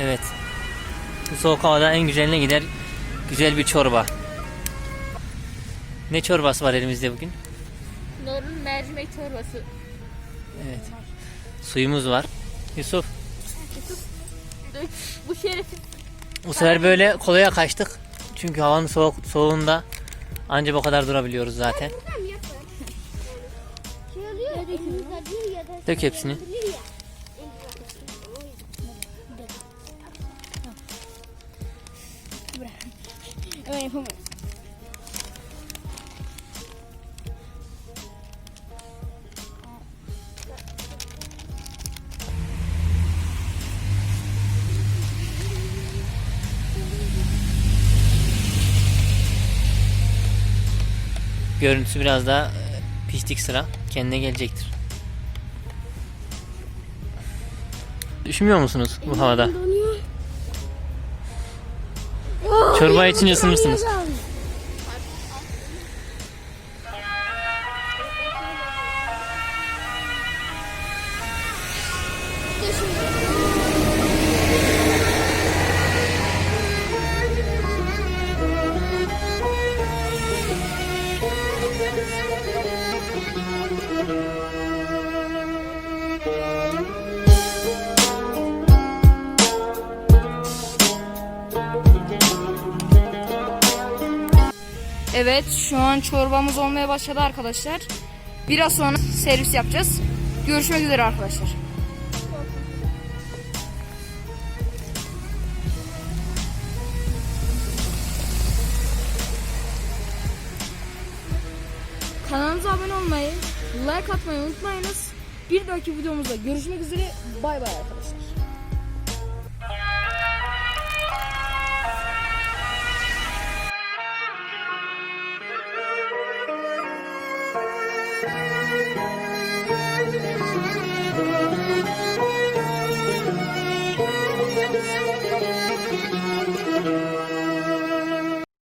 Evet. Bu soğuk havada en güzeline gider. Güzel bir çorba. Ne çorbası var elimizde bugün? Norun mercimek çorbası. Evet. Suyumuz var. Yusuf Dök. Bu şerefin bu sefer böyle kolaya kaçtık. Çünkü havanın soğuk soğuğunda ancak bu kadar durabiliyoruz zaten. Dök hepsini. Bilir ya. Öyle yapamam. Görüntüsü biraz daha e, piştik sıra. Kendine gelecektir. Üşümüyor musunuz bu havada? Çorba içince ısınırsınız. Evet şu an çorbamız olmaya başladı arkadaşlar. Biraz sonra servis yapacağız. Görüşmek üzere arkadaşlar. Kanalımıza abone olmayı, like atmayı unutmayınız. Bir dahaki videomuzda görüşmek üzere. Bay bay arkadaşlar. Thank you.